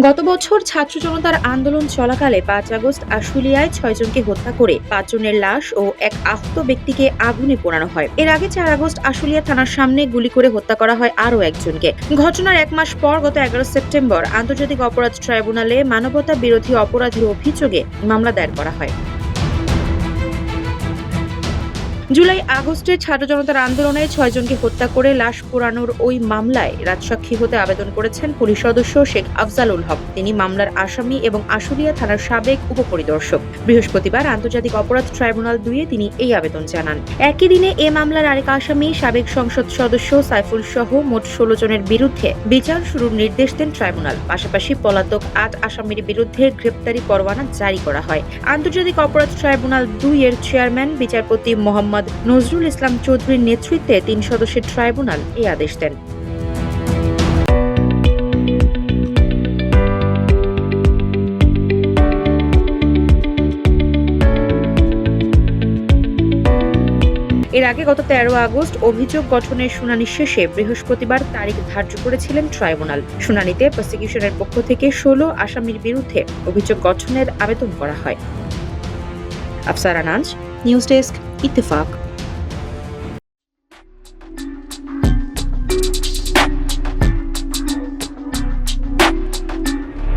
গত বছর ছাত্র জনতার আন্দোলন চলাকালে পাঁচ আগস্ট আশুলিয়ায় ছয়জনকে হত্যা করে পাঁচজনের লাশ ও এক আহত ব্যক্তিকে আগুনে পোড়ানো হয়। এর আগে চার আগস্ট আশুলিয়া থানার সামনে গুলি করে হত্যা করা হয় আরও একজনকে। ঘটনার এক মাস পর গত এগারো সেপ্টেম্বর আন্তর্জাতিক অপরাধ ট্রাইব্যুনালে মানবতা বিরোধী অপরাধের অভিযোগে মামলা দায়ের করা হয়। জুলাই আগস্টে ছাত্র জনতার আন্দোলনে ছয়জনকে হত্যা করে লাশ পোড়ানোর ওই মামলায় রাজসাক্ষী হতে আবেদন করেছেন পুলিশ সদস্য শেখ আফজালুল হক। তিনি মামলার আসামি এবং আশুলিয়া থানার সাবেক উপপরিদর্শক। বৃহস্পতিবার আন্তর্জাতিক অপরাধ ট্রাইব্যুনাল দুইয়ে তিনি এই আবেদন জানান। একই দিনে এ মামলার আরেক আসামি, সাবেক সংসদ সদস্য সাইফুল সহ মোট ষোলো জনের বিরুদ্ধে বিচার শুরুর নির্দেশ দেন ট্রাইব্যুনাল। পাশাপাশি পলাতক আট আসামির বিরুদ্ধে গ্রেপ্তারি পরোয়ানা জারি করা হয়। আন্তর্জাতিক অপরাধ ট্রাইব্যুনাল দুই এর চেয়ারম্যান, বিচারপতি মোহাম্মদ নজরুল ইসলাম চৌধুরীর নেতৃত্বে তিন সদস্যের ট্রাইব্যুনাল এই আদেশ দেন। এর আগে গত তেরো আগস্ট অভিযোগ গঠনের শুনানি শেষে বৃহস্পতিবার তারিখ ধার্য করেছিলেন ট্রাইব্যুনাল। শুনানিতে প্রসিকিউশনের পক্ষ থেকে ষোলো আসামির বিরুদ্ধে অভিযোগ গঠনের আবেদন করা হয়। Afsara Naz news desk, Ittefaq.